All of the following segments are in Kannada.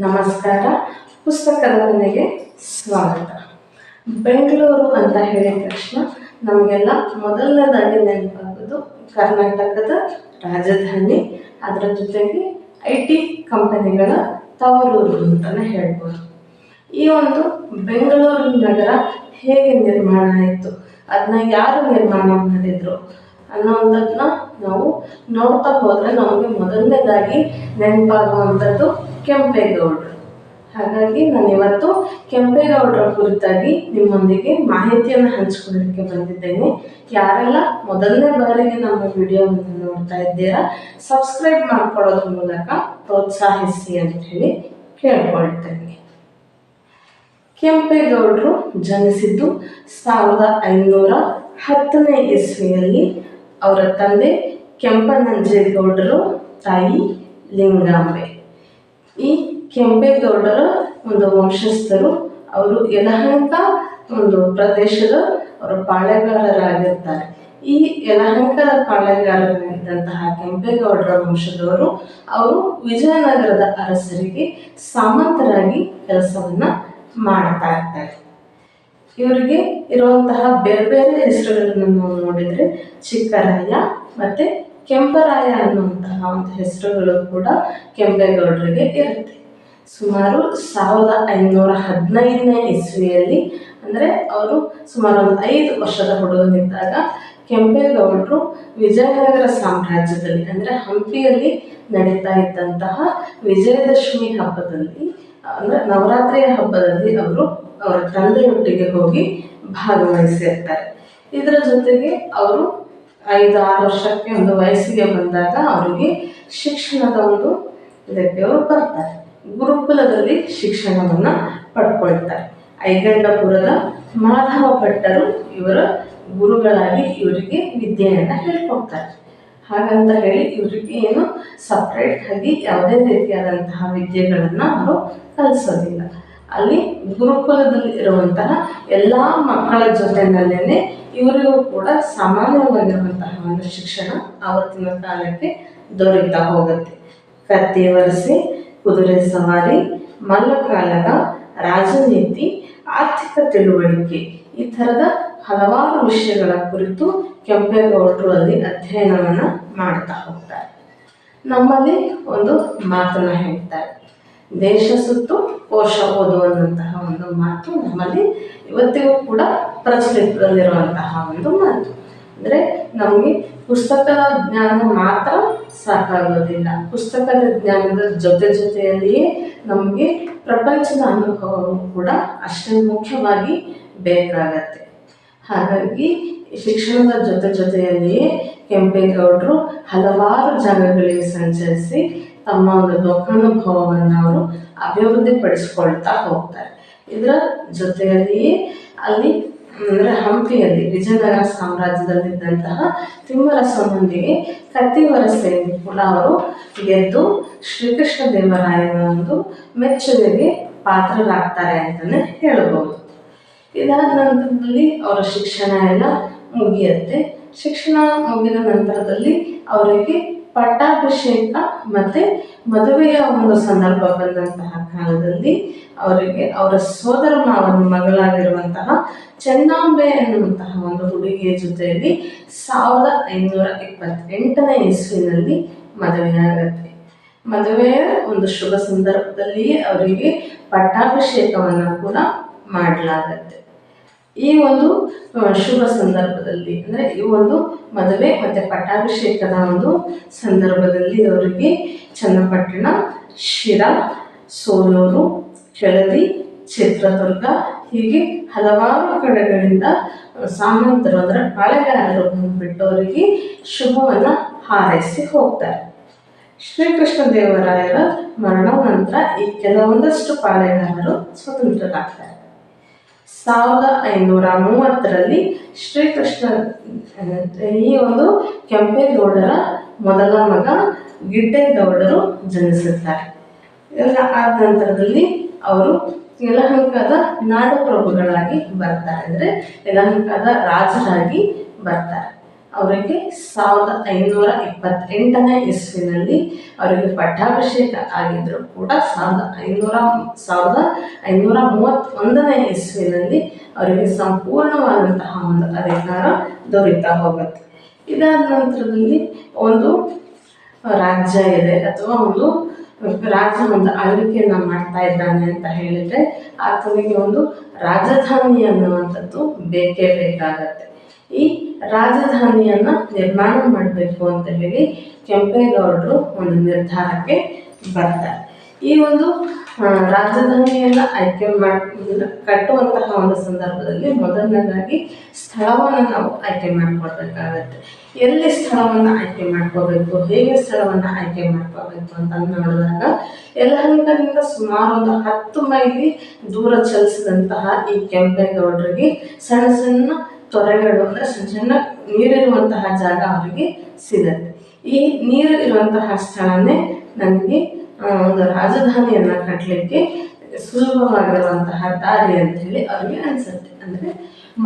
ನಮಸ್ಕಾರ. ಪುಸ್ತಕದ ಮನೆಗೆ ಸ್ವಾಗತ. ಬೆಂಗಳೂರು ಅಂತ ಹೇಳಿದ ತಕ್ಷಣ ನಮಗೆಲ್ಲ ಮೊದಲನೇದಾಗಿ ನೆನಪಾಗೋದು ಕರ್ನಾಟಕದ ರಾಜಧಾನಿ. ಅದರ ಜೊತೆಗೆ ಐ ಟಿ ಕಂಪನಿಗಳ ತವರೂರು ಅಂತಲೇ ಹೇಳ್ಬೋದು. ಈ ಒಂದು ಬೆಂಗಳೂರು ನಗರ ಹೇಗೆ ನಿರ್ಮಾಣ ಆಯಿತು? ಅದನ್ನ ಯಾರು ನಿರ್ಮಾಣ ಮಾಡಿದರು? ಅನ್ನೋದನ್ನ ನಾವು ನೋಡ್ತಾ ಹೋದರೆ ನಮಗೆ ಮೊದಲನೇದಾಗಿ ನೆನಪಾಗುವಂಥದ್ದು ಕೆಂಪೇಗೌಡರು. ಹಾಗಾಗಿ ನಾನು ಇವತ್ತು ಕೆಂಪೇಗೌಡರ ಕುರಿತಾಗಿ ನಿಮ್ಮೊಂದಿಗೆ ಮಾಹಿತಿಯನ್ನು ಹಂಚ್ಕೊಳ್ಳಿಕ್ಕೆ ಬಂದಿದ್ದೇನೆ. ಯಾರೆಲ್ಲ ಮೊದಲನೇ ಬಾರಿಗೆ ನಮ್ಮ ವಿಡಿಯೋವನ್ನು ನೋಡ್ತಾ ಇದ್ದೀರಾ, ಸಬ್ಸ್ಕ್ರೈಬ್ ಮಾಡ್ಕೊಳ್ಳೋದ್ರ ಮೂಲಕ ಪ್ರೋತ್ಸಾಹಿಸಿ ಅಂತ ಹೇಳಿ ಕೇಳ್ಕೊಳ್ತೇನೆ. ಕೆಂಪೇಗೌಡರು ಜನಿಸಿದ್ದು ಸಾವಿರದ ಐನೂರ ಹತ್ತನೇ ಇಸ್ವಿಯಲ್ಲಿ. ಅವರ ತಂದೆ ಕೆಂಪನಂಜೇಗೌಡರು ತಾಯಿ ಲಿಂಗಾಂಬೆ. ಈ ಕೆಂಪೇಗೌಡರ ಒಂದು ವಂಶಸ್ಥರು, ಅವರು ಯಲಹಂಕ ಒಂದು ಪ್ರದೇಶದ ಅವರು ಪಾಳೆಗಾರರಾಗಿರ್ತಾರೆ. ಈ ಯಲಹಂಕದ ಪಾಳೆಗಾರರಾಗಿದ್ದಂತಹ ಕೆಂಪೇಗೌಡರ ವಂಶದವರು, ಅವರು ವಿಜಯನಗರದ ಅರಸರಿಗೆ ಸಾಮಂತರಾಗಿ ಕೆಲಸವನ್ನ ಮಾಡ್ತಾ ಇರ್ತಾರೆ ಇವರಿಗೆ ಇರುವಂತಹ ಬೇರೆ ಬೇರೆ ಹೆಸರುಗಳನ್ನು ನಾವು ನೋಡಿದರೆ ಚಿಕ್ಕರಾಯ ಮತ್ತು ಕೆಂಪರಾಯ ಅನ್ನುವಂತಹ ಒಂದು ಹೆಸರುಗಳು ಕೂಡ ಕೆಂಪೇಗೌಡರಿಗೆ ಇರುತ್ತೆ. ಸುಮಾರು ಸಾವಿರದ ಐನೂರ ಹದಿನೈದನೇ ಇಸ್ವಿಯಲ್ಲಿ, ಅಂದರೆ ಅವರು ಸುಮಾರು ಒಂದು ಐದು ವರ್ಷದ ಹುಡುಗನಿದ್ದಾಗ ಕೆಂಪೇಗೌಡರು ವಿಜಯನಗರ ಸಾಮ್ರಾಜ್ಯದಲ್ಲಿ, ಅಂದರೆ ಹಂಪಿಯಲ್ಲಿ ನಡೀತಾ ಇದ್ದಂತಹ ವಿಜಯದಶಮಿ ಹಬ್ಬದಲ್ಲಿ, ಅಂದರೆ ನವರಾತ್ರಿಯ ಹಬ್ಬದಲ್ಲಿ ಅವರು ಅವರ ತಂದೆಯೊಟ್ಟಿಗೆ ಹೋಗಿ ಭಾಗವಹಿಸಿರ್ತಾರೆ. ಇದರ ಜೊತೆಗೆ ಅವರು ಐದು ಆರು ವರ್ಷಕ್ಕೆ ಒಂದು ವಯಸ್ಸಿಗೆ ಬಂದಾಗ ಅವರಿಗೆ ಶಿಕ್ಷಣದ ಒಂದು ಇದಕ್ಕೆ ಬರ್ತಾರೆ. ಗುರುಕುಲದಲ್ಲಿ ಶಿಕ್ಷಣವನ್ನು ಪಡ್ಕೊಳ್ತಾರೆ. ಐಗಂಡಪುರದ ಮಾಧವ ಭಟ್ಟರು ಇವರ ಗುರುಗಳಾಗಿ ಇವರಿಗೆ ವಿದ್ಯೆಯನ್ನು ಹೇಳ್ಕೊಡ್ತಾರೆ. ಹಾಗಂತ ಹೇಳಿ ಇವರಿಗೆ ಏನು ಸಪ್ರೇಟ್ ಆಗಿ ಯಾವುದೇ ರೀತಿಯಾದಂತಹ ವಿದ್ಯೆಗಳನ್ನು ಅವರು ಕಲಿಸೋದಿಲ್ಲ. ಅಲ್ಲಿ ಗುರುಕುಲದಲ್ಲಿ ಇರುವಂತಹ ಎಲ್ಲ ಮಕ್ಕಳ ಜೊತೆನಲ್ಲೇ ಇವರಿಗೂ ಕೂಡ ಸಮಾನವಾಗಿರುವಂತಹ ಒಂದು ಶಿಕ್ಷಣ ಆವತ್ತಿನ ಕಾಲಕ್ಕೆ ದೊರೀತಾ ಹೋಗುತ್ತೆ. ಕತ್ತಿ ವರಸೆ, ಕುದುರೆ ಸವಾರಿ, ಮಲ್ಲಕಾಲದ ರಾಜನೀತಿ, ಆರ್ಥಿಕ ತಿಳುವಳಿಕೆ ಈ ಥರದ ಹಲವಾರು ವಿಷಯಗಳ ಕುರಿತು ಕೆಂಪೇಗೌಡರು ಅಲ್ಲಿ ಅಧ್ಯಯನವನ್ನು ಮಾಡ್ತಾ ಹೋಗ್ತಾರೆ. ನಮ್ಮಲ್ಲಿ ಒಂದು ಮಾತನ್ನು ಹೇಳ್ತಾರೆ. ದೇಶ ಸುತ್ತು, ಕೋಶ ಓದುವಂತಹ ಒಂದು ಮಾತು ನಮ್ಮಲ್ಲಿ ಇವತ್ತಿಗೂ ಕೂಡ ಪ್ರಚಲಿತದಲ್ಲಿರುವಂತಹ ಒಂದು ಮಾತು. ಅಂದರೆ ನಮಗೆ ಪುಸ್ತಕದ ಜ್ಞಾನ ಮಾತ್ರ ಸಾಕಾಗೋದಿಲ್ಲ. ಪುಸ್ತಕದ ಜ್ಞಾನದ ಜೊತೆ ಜೊತೆಯಲ್ಲಿಯೇ ನಮಗೆ ಪ್ರಪಂಚದ ಅನುಭವವು ಕೂಡ ಅಷ್ಟೇ ಮುಖ್ಯವಾಗಿ ಬೇಕಾಗತ್ತೆ. ಹಾಗಾಗಿ ಶಿಕ್ಷಣದ ಜೊತೆ ಜೊತೆಯಲ್ಲಿಯೇ ಕೆಂಪೇಗೌಡರು ಹಲವಾರು ಜಾಗಗಳಿಗೆ ಸಂಚರಿಸಿ ತಮ್ಮ ಒಂದು ಲೋಕಾನುಭವವನ್ನು ಅವರು ಅಭಿವೃದ್ಧಿಪಡಿಸ್ಕೊಳ್ತಾ ಹೋಗ್ತಾರೆ. ಇದರ ಜೊತೆಯಲ್ಲಿಯೇ ಅಲ್ಲಿ, ಅಂದರೆ ಹಂಪಿಯಲ್ಲಿ, ವಿಜಯನಗರ ಸಾಮ್ರಾಜ್ಯದಲ್ಲಿದ್ದಂತಹ ತಿಮ್ಮರಸನೊಂದಿಗೆ ಕತ್ತಿವರಸೆಯನ್ನು ಕೂಡ ಅವರು ಗೆದ್ದು ಶ್ರೀಕೃಷ್ಣ ದೇವರಾಯನ ಒಂದು ಮೆಚ್ಚುಗೆಗೆ ಪಾತ್ರರಾಗ್ತಾರೆ ಅಂತಲೇ ಹೇಳಬಹುದು ಇದಾದ ನಂತರದಲ್ಲಿ ಅವರ ಶಿಕ್ಷಣ ಎಲ್ಲ ಮುಗಿಯುತ್ತೆ. ಶಿಕ್ಷಣ ಮುಗಿದ ನಂತರದಲ್ಲಿ ಅವರಿಗೆ ಪಟ್ಟಾಭಿಷೇಕ ಮತ್ತು ಮದುವೆಯ ಒಂದು ಸಂದರ್ಭ ಬಂದಂತಹ ಕಾಲದಲ್ಲಿ ಅವರಿಗೆ ಅವರ ಸೋದರ ಮಾವನ ಮಗಳಾಗಿರುವಂತಹ ಚೆನ್ನಾಂಬೆ ಎನ್ನುವಂತಹ ಒಂದು ಹುಡುಗಿಯ ಜೊತೆಯಲ್ಲಿ ಸಾವಿರದ ಐನೂರ ಇಪ್ಪತ್ತೆಂಟನೇ ಇಸ್ವಿನಲ್ಲಿ ಮದುವೆಯಾಗತ್ತೆ. ಮದುವೆಯ ಒಂದು ಶುಭ ಸಂದರ್ಭದಲ್ಲಿಯೇ ಅವರಿಗೆ ಪಟ್ಟಾಭಿಷೇಕವನ್ನು ಕೂಡ ಮಾಡಲಾಗತ್ತೆ. ಈ ಒಂದು ಶುಭ ಸಂದರ್ಭದಲ್ಲಿ, ಅಂದರೆ ಈ ಒಂದು ಮದುವೆ ಮತ್ತು ಪಟ್ಟಾಭಿಷೇಕದ ಒಂದು ಸಂದರ್ಭದಲ್ಲಿ ಅವರಿಗೆ ಚನ್ನಪಟ್ಟಣ, ಶಿರ, ಸೋಲೂರು, ಕೆಳದಿ, ಚಿತ್ರದುರ್ಗ ಹೀಗೆ ಹಲವಾರು ಕಡೆಗಳಿಂದ ಸಾಮಂತರು, ಅಂದರೆ ಪಾಳೆಗಾರರು ಬಂದುಬಿಟ್ಟು ಅವರಿಗೆ ಶುಭವನ್ನು ಹಾರೈಸಿ ಹೋಗ್ತಾರೆ. ಶ್ರೀಕೃಷ್ಣ ದೇವರಾಯರ ಮರಣ ನಂತರ ಈ ಕೆಲವೊಂದಷ್ಟು ಪಾಳೆಗಾರರು ಸ್ವತಂತ್ರರಾಗ್ತಾರೆ. ಸಾವಿರದ ಐನೂರ ಮೂವತ್ತರಲ್ಲಿ ಶ್ರೀಕೃಷ್ಣ, ಈ ಒಂದು ಕೆಂಪೇಗೌಡರ ಮೊದಲ ಮಗ ಗಿಡ್ಡೇಗೌಡರು ಜನಿಸುತ್ತಾರೆ ಎಲ್ಲ ಆದ ನಂತರದಲ್ಲಿ ಅವರು ಯಲಹಂಕದ ನಾಡಪ್ರಭುಗಳಾಗಿ ಬರ್ತಾರೆ. ಅಂದರೆ ಯಲಹಂಕದ ರಾಜರಾಗಿ ಬರ್ತಾರೆ. ಅವರಿಗೆ ಸಾವಿರದ ಐನೂರ ಇಪ್ಪತ್ತೆಂಟನೇ ಇಸ್ವಿನಲ್ಲಿ ಅವರಿಗೆ ಪಟ್ಟಾಭಿಷೇಕ ಆಗಿದ್ದರೂ ಕೂಡ ಸಾವಿರದ ಐನೂರ ಸಾವಿರದ ಐನೂರ ಮೂವತ್ತೊಂದನೇ ಇಸ್ವಿನಲ್ಲಿ ಅವರಿಗೆ ಸಂಪೂರ್ಣವಾದಂತಹ ಒಂದು ಅಧಿಕಾರ ದೊರೀತಾ ಹೋಗುತ್ತೆ. ಇದಾದ ನಂತರದಲ್ಲಿ ಒಂದು ರಾಜ್ಯ ಇದೆ ಅಥವಾ ಒಂದು ರಾಜ ಒಂದು ಆಳ್ವಿಕೆಯನ್ನು ಮಾಡ್ತಾ ಇದ್ದಾನೆ ಅಂತ ಹೇಳಿದ್ರೆ ಆತನಿಗೆ ಒಂದು ರಾಜಧಾನಿ ಅನ್ನುವಂಥದ್ದು ಬೇಕೇ ಬೇಕಾಗತ್ತೆ. ಈ ರಾಜಧಾನಿಯನ್ನು ನಿರ್ಮಾಣ ಮಾಡಬೇಕು ಅಂತ ಹೇಳಿ ಕೆಂಪೇಗೌಡರು ಒಂದು ನಿರ್ಧಾರಕ್ಕೆ ಬರ್ತಾರೆ ಈ ಒಂದು ರಾಜಧಾನಿಯನ್ನು ಆಯ್ಕೆ ಮಾಡಿ ಕಟ್ಟುವಂತಹ ಒಂದು ಸಂದರ್ಭದಲ್ಲಿ ಮೊದಲನೇದಾಗಿ ಸ್ಥಳವನ್ನು ನಾವು ಆಯ್ಕೆ ಮಾಡ್ಕೊಳ್ಬೇಕಾಗತ್ತೆ. ಎಲ್ಲಿ ಸ್ಥಳವನ್ನು ಆಯ್ಕೆ ಮಾಡ್ಕೋಬೇಕು ಹೇಗೆ ಸ್ಥಳವನ್ನು ಆಯ್ಕೆ ಮಾಡ್ಕೋಬೇಕು ಅಂತ ನೋಡಿದಾಗ ಯಲಹಂಕದಿಂದ ಸುಮಾರು ಒಂದು ಹತ್ತು ಮೈಲಿ ದೂರ ಚಲಿಸಿದಂತಹ ಈ ಕೆಂಪೇಗೌಡರಿಗೆ ಸಣ್ಣ ಸಣ್ಣ ತೊರೆಗಳು ಅಂದ್ರೆ ಸಣ್ಣ ಸಣ್ಣ ನೀರಿರುವಂತಹ ಜಾಗ ಅವರಿಗೆ ಸಿಗತ್ತೆ. ಈ ನೀರು ಇರುವಂತಹ ಸ್ಥಳನೇ ನನಗೆ ಒಂದು ರಾಜಧಾನಿಯನ್ನು ಕಟ್ಟಲಿಕ್ಕೆ ಸುಲಭವಾಗಿರುವಂತಹ ದಾರಿ ಅಂತ ಹೇಳಿ ಅವರಿಗೆ ಅನಿಸುತ್ತೆ. ಅಂದರೆ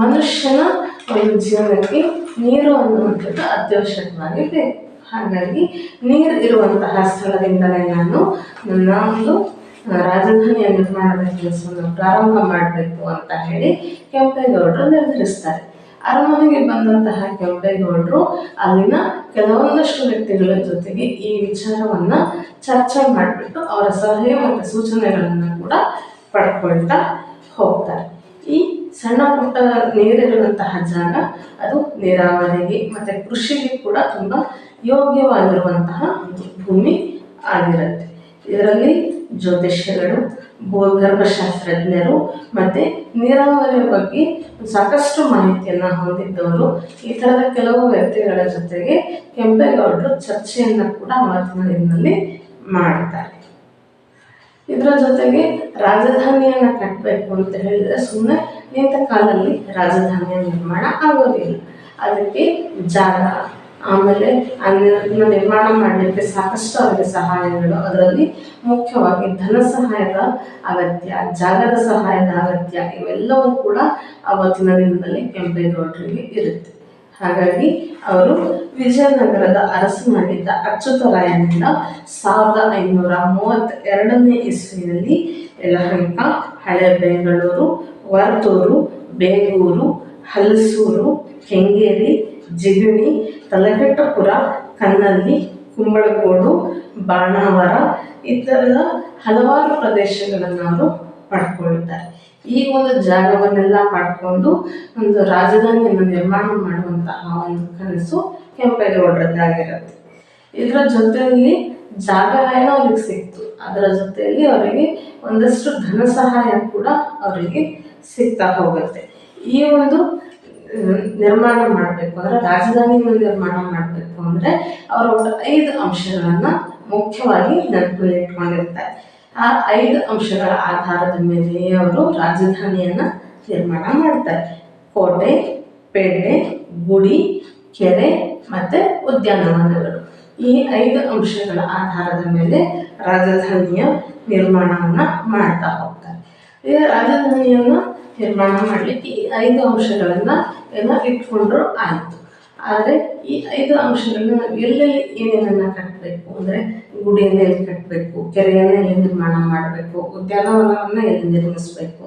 ಮನುಷ್ಯನ ಒಂದು ಜೀವನಕ್ಕೆ ನೀರು ಅನ್ನುವಂಥದ್ದು ಅತ್ಯವಶ್ಯಕವಾಗಿ ಹಾಗಾಗಿ ನೀರು ಇರುವಂತಹ ಸ್ಥಳದಿಂದಲೇ ನಾನು ನನ್ನ ಒಂದು ರಾಜಧಾನಿಯ ನಿರ್ಮಾಣದ ಕೆಲಸವನ್ನು ಪ್ರಾರಂಭ ಮಾಡಬೇಕು ಅಂತ ಹೇಳಿ ಕೆಂಪೇಗೌಡರು ನಿರ್ಧರಿಸ್ತಾರೆ. ಅರಮನೆಗೆ ಬಂದಂತಹ ಕೆಂಪೇಗೌಡರು ಅಲ್ಲಿನ ಕೆಲವೊಂದಷ್ಟು ವ್ಯಕ್ತಿಗಳ ಜೊತೆಗೆ ಈ ವಿಚಾರವನ್ನ ಚರ್ಚೆ ಮಾಡಿಬಿಟ್ಟು ಅವರ ಸಲಹೆ ಮತ್ತು ಸೂಚನೆಗಳನ್ನು ಕೂಡ ಪಡ್ಕೊಳ್ತಾ ಹೋಗ್ತಾರೆ. ಈ ಸಣ್ಣ ಪುಟ್ಟ ನೀರಿರುವಂತಹ ಜಾಗ, ಅದು ನೀರಾವರಿಗೆ ಮತ್ತು ಕೃಷಿಗೆ ಕೂಡ ತುಂಬ ಯೋಗ್ಯವಾಗಿರುವಂತಹ ಭೂಮಿ ಆಗಿರುತ್ತೆ. ಇದರಲ್ಲಿ ಜ್ಯೋತಿಷ್ಯಗಳು ಭೂಗರ್ಭಶಾಸ್ತ್ರಜ್ಞರು ಮತ್ತು ನೀರಾವರಿಯ ಬಗ್ಗೆ ಸಾಕಷ್ಟು ಮಾಹಿತಿಯನ್ನು ಹೊಂದಿದ್ದವರು. ಈ ಥರದ ಕೆಲವು ವ್ಯಕ್ತಿಗಳ ಜೊತೆಗೆ ಕೆಂಪೇಗೌಡರು ಚರ್ಚೆಯನ್ನು ಕೂಡ ಅವತ್ತಿನ ದಿನದಲ್ಲಿ ಮಾಡ್ತಾರೆ ಇದರ ಜೊತೆಗೆ ರಾಜಧಾನಿಯನ್ನು ಕಟ್ಟಬೇಕು ಅಂತ ಹೇಳಿದರೆ ಸುಮ್ಮನೆ ನಿಂತ ಕಾಲದಲ್ಲಿ ರಾಜಧಾನಿಯ ನಿರ್ಮಾಣ ಆಗೋದಿಲ್ಲ. ಅದಕ್ಕೆ ಜಾಗ ಆಮೇಲೆ ಅಲ್ಲಿ ನಿರ್ಮಾಣ ಮಾಡಲಿಕ್ಕೆ ಸಾಕಷ್ಟು ಅವರಿಗೆ ಸಹಾಯಗಳು. ಅದರಲ್ಲಿ ಮುಖ್ಯವಾಗಿ ಧನ ಸಹಾಯದ ಅಗತ್ಯ, ಜಾಗದ ಸಹಾಯದ ಅಗತ್ಯ ಇವೆಲ್ಲವೂ ಕೂಡ ಅವತ್ತಿನ ದಿನದಲ್ಲಿ ಕೆಂಪೇಗೌಡರಿಗೆ ಇರುತ್ತೆ. ಹಾಗಾಗಿ ಅವರು ವಿಜಯನಗರದ ಅರಸನಾಗಿದ್ದ ಅಚ್ಯುತರಾಯನಿಂದ ಸಾವಿರದ ಐನೂರ ಮೂವತ್ತೆರಡನೇ ಇಸ್ವಿಯಲ್ಲಿ ಯಲಹಂಕ ಹಳೆ ಬೆಂಗಳೂರು ವರ್ತೂರು ಬೇಗೂರು, ಹಲಸೂರು, ಕೆಂಗೇರಿ ಜಿಗಣಿ ತಲಘಟ್ಟಪುರ ಕನ್ನಲ್ಲಿ ಕುಂಬಳಕೋಡು ಬಾಣಾವರ ಈ ಥರದ ಹಲವಾರು ಪ್ರದೇಶಗಳನ್ನು ಅವರು ಪಡ್ಕೊಳ್ತಾರೆ ಈ ಒಂದು ಜಾಗವನ್ನೆಲ್ಲ ಪಡ್ಕೊಂಡು ಒಂದು ರಾಜಧಾನಿಯನ್ನು ನಿರ್ಮಾಣ ಮಾಡುವಂತಹ ಒಂದು ಕನಸು ಕೆಂಪೇಗೌಡರದ್ದಾಗಿರುತ್ತೆ. ಇದರ ಜೊತೆಯಲ್ಲಿ ಜಾಗ ಏನೋ ಅವ್ರಿಗೆ ಸಿಕ್ತು. ಅದರ ಜೊತೆಯಲ್ಲಿ ಅವರಿಗೆ ಒಂದಷ್ಟು ಧನ ಸಹಾಯ ಕೂಡ ಅವರಿಗೆ ಸಿಗ್ತಾ ಹೋಗುತ್ತೆ. ಈ ಒಂದು ನಿರ್ಮಾಣ ಮಾಡಬೇಕು. ಅಂದರೆ ರಾಜಧಾನಿಯನ್ನು ನಿರ್ಮಾಣ ಮಾಡಬೇಕು ಅಂದರೆ ಅವರು ಒಂದು ಐದು ಅಂಶಗಳನ್ನು ಮುಖ್ಯವಾಗಿ ನೆನಪಿಟ್ಕೊಂಡಿರ್ತಾರೆ ಆ ಐದು ಅಂಶಗಳ ಆಧಾರದ ಮೇಲೆ ಅವರು ರಾಜಧಾನಿಯನ್ನು ನಿರ್ಮಾಣ ಮಾಡ್ತಾರೆ. ಕೋಟೆ, ಪೇಟೆ, ಗುಡಿ, ಕೆರೆ ಮತ್ತು ಉದ್ಯಾನವನಗಳು. ಈ ಐದು ಅಂಶಗಳ ಆಧಾರದ ಮೇಲೆ ರಾಜಧಾನಿಯ ನಿರ್ಮಾಣವನ್ನು ಮಾಡ್ತಾ ಹೋಗ್ತಾರೆ. ಈ ರಾಜಧಾನಿಯನ್ನು ನಿರ್ಮಾಣ ಮಾಡಲಿಕ್ಕೆ ಈ ಐದು ಅಂಶಗಳನ್ನು ಎಲ್ಲ ಇಟ್ಕೊಂಡ್ರು ಆಯಿತು. ಆದರೆ ಈ ಐದು ಅಂಶಗಳನ್ನ ನಾವು ಎಲ್ಲೆಲ್ಲಿ ಏನೇನನ್ನು ಕಟ್ಟಬೇಕು ಅಂದರೆ ಗುಡಿಯನ್ನು ಎಲ್ಲಿ ಕಟ್ಟಬೇಕು ಕೆರೆಯನ್ನು ಎಲ್ಲಿ ನಿರ್ಮಾಣ ಮಾಡಬೇಕು? ಉದ್ಯಾನವನವನ್ನು ಎಲ್ಲಿ ನಿರ್ಮಿಸಬೇಕು?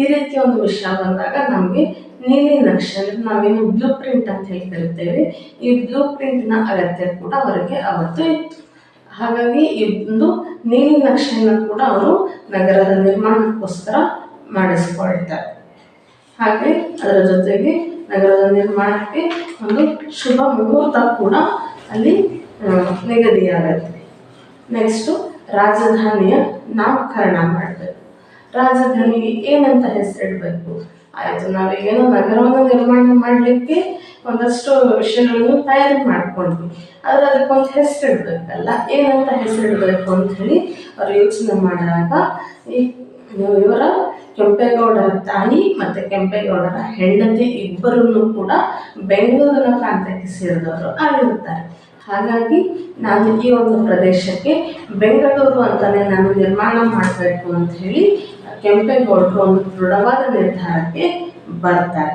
ಈ ರೀತಿಯ ಒಂದು ವಿಷಯ ಬಂದಾಗ ನಮಗೆ ನೀಲಿ ನಕ್ಷೆ ನಾವೇನು ಬ್ಲೂ ಪ್ರಿಂಟ್ ಅಂತ ಹೇಳಿ ಕರಿತೇವೆ. ಈ ಬ್ಲೂ ಪ್ರಿಂಟ್ನ ಅಗತ್ಯ ಕೂಡ ಅವರಿಗೆ ಅವತ್ತು ಇತ್ತು. ಹಾಗಾಗಿ ಈ ಒಂದು ನೀಲಿ ನಕ್ಷೆಯನ್ನು ಕೂಡ ಅವರು ನಗರದ ನಿರ್ಮಾಣಕ್ಕೋಸ್ಕರ ಮಾಡಿಸ್ಕೊಳ್ತಾರೆ. ಹಾಗೆ ಅದರ ಜೊತೆಗೆ ನಗರದ ನಿರ್ಮಾಣಕ್ಕೆ ಒಂದು ಶುಭ ಮುಹೂರ್ತ ಕೂಡ ಅಲ್ಲಿ ನಿಗದಿಯಾಗತ್ತೆ. ನೆಕ್ಸ್ಟು ರಾಜಧಾನಿಯ ನಾಮಕರಣ ಮಾಡಬೇಕು. ರಾಜಧಾನಿಗೆ ಏನಂತ ಹೆಸರಿಡಬೇಕು? ಆಯಿತು, ನಾವೀಗೇನೋ ನಗರವನ್ನು ನಿರ್ಮಾಣ ಮಾಡಲಿಕ್ಕೆ ಒಂದಷ್ಟು ವಿಷಯಗಳನ್ನು ತಯಾರಿ ಮಾಡ್ಕೊಂಡ್ವಿ. ಆದರೆ ಅದಕ್ಕೊಂದು ಹೆಸರಿಡ್ಬೇಕಲ್ಲ? ಏನಂತ ಹೆಸರಿಡಬೇಕು ಅಂತ ಹೇಳಿ ಅವ್ರು ಯೋಚನೆ ಮಾಡಿದಾಗ ಈ, ಇವರ ಕೆಂಪೇಗೌಡರ ತಾಯಿ ಮತ್ತು ಕೆಂಪೇಗೌಡರ ಹೆಂಡತಿ ಇಬ್ಬರೂ ಕೂಡ ಬೆಂಗಳೂರಿನ ಪ್ರಾಂತ್ಯಕ್ಕೆ ಸೇರಿದವರು ಆಗಿರುತ್ತಾರೆ. ಹಾಗಾಗಿ ನಾನು ಈ ಒಂದು ಪ್ರದೇಶಕ್ಕೆ ಬೆಂಗಳೂರು ಅಂತಲೇ ನಾನು ನಿರ್ಮಾಣ ಮಾಡಬೇಕು ಅಂತ ಹೇಳಿ ಕೆಂಪೇಗೌಡರು ಒಂದು ದೃಢವಾದ ನಿರ್ಧಾರಕ್ಕೆ ಬರ್ತಾರೆ.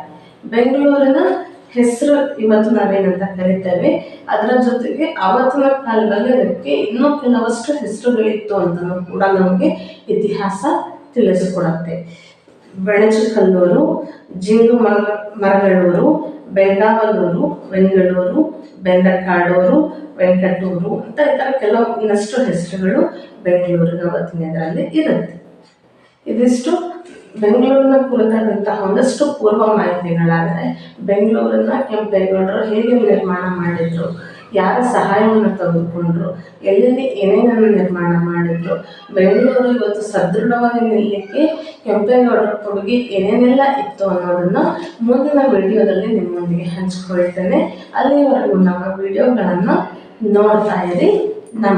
ಬೆಂಗಳೂರಿನ ಹೆಸರು ಇವತ್ತು ನಾವೇನಂತ ಕರಿತೇವೆ, ಅದರ ಜೊತೆಗೆ ಅವತ್ತಿನ ಕಾಲದಲ್ಲಿ ಅದಕ್ಕೆ ಇನ್ನೂ ಕೆಲವಷ್ಟು ಹೆಸರುಗಳಿತ್ತು ಅಂತಲೂ ಕೂಡ ನಮಗೆ ಇತಿಹಾಸ ತಿಳಿಸಿಕೊಡುತ್ತೆ ಬೆಣಚಿಕಲ್ಲೂರು ಜಿಂಗು ಮರ, ಮರಗಳೂರು ಬೆಂಗಾವಲೂರು ಬೆಂಗಳೂರು ಬೆಂದಕಾಡೂರು ವೆಂಕಟೂರು ಅಂತ ಈ ಥರ ಕೆಲವು ಇನ್ನಷ್ಟು ಹೆಸರುಗಳು ಬೆಂಗಳೂರಿನ ಅವತ್ತಿನ ಇದರಲ್ಲಿ ಇರುತ್ತೆ. ಇದಿಷ್ಟು ಬೆಂಗಳೂರಿನ ಕುರಿತಾದಂತಹ ಒಂದಷ್ಟು ಪೂರ್ವ ಮಾಹಿತಿಗಳಾದರೆ ಬೆಂಗಳೂರನ್ನ ಕೆಂಪೇಗೌಡರು ಹೇಗೆ ನಿರ್ಮಾಣ ಮಾಡಿದ್ರು ಯಾರ ಸಹಾಯವನ್ನು ತೆಗೆದುಕೊಂಡ್ರು ಎಲ್ಲೆಲ್ಲಿ ಏನೇನನ್ನು ನಿರ್ಮಾಣ ಮಾಡಿದ್ರು, ಬೆಂಗಳೂರು ಇವತ್ತು ಸದೃಢವಾಗಿ ನಿಲ್ಲಕ್ಕೆ ಕೆಂಪೇಗೌಡರ ಕೊಡುಗೆ ಏನೇನೆಲ್ಲ ಇತ್ತು ಅನ್ನೋದನ್ನು ಮುಂದಿನ ವಿಡಿಯೋದಲ್ಲಿ ನಿಮ್ಮೊಂದಿಗೆ ಹಂಚಿಕೊಳ್ತೇನೆ. ಅಲ್ಲಿವರೆಗೂ ನಮ್ಮ ವಿಡಿಯೋಗಳನ್ನು ನೋಡ್ತಾ ಇರಿ. ನಮ್ಮ